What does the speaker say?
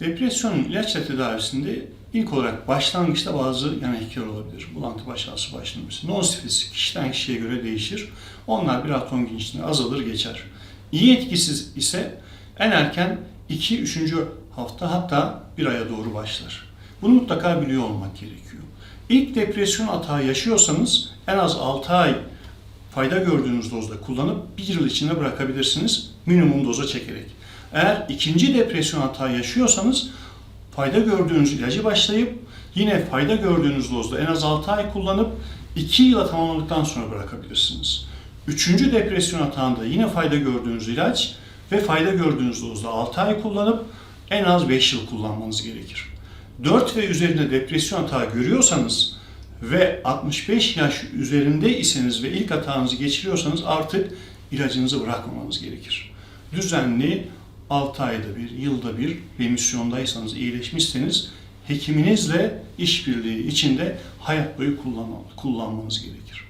Depresyonun ilaçla tedavisinde ilk olarak başlangıçta bazı yan etkiler olabilir. Bulantı baş ağrısı başlaması. Non spesifik kişiden kişiye göre değişir. Onlar bir hafta 10 gün içinde azalır geçer. İyi etkisiz ise en erken 2-3. hafta hatta bir aya doğru başlar. Bunu mutlaka biliyor olmak gerekiyor. İlk depresyon atağı yaşıyorsanız en az 6 ay fayda gördüğünüz dozda kullanıp bir yıl içinde bırakabilirsiniz minimum doza çekerek. Eğer ikinci depresyon hata yaşıyorsanız fayda gördüğünüz ilacı başlayıp yine fayda gördüğünüz dozda en az 6 ay kullanıp 2 yıla tamamladıktan sonra bırakabilirsiniz. Üçüncü depresyon hatağında yine fayda gördüğünüz ilaç ve fayda gördüğünüz dozda 6 ay kullanıp en az 5 yıl kullanmanız gerekir. 4 ve üzerinde depresyon hatağı görüyorsanız ve 65 yaş üzerinde iseniz ve ilk hatağınızı geçiriyorsanız artık ilacınızı bırakmamanız gerekir. Düzenli 6 ayda bir, yılda bir remisyondaysanız, iyileşmişseniz hekiminizle işbirliği içinde hayat boyu kullan- kullanmanız gerekir.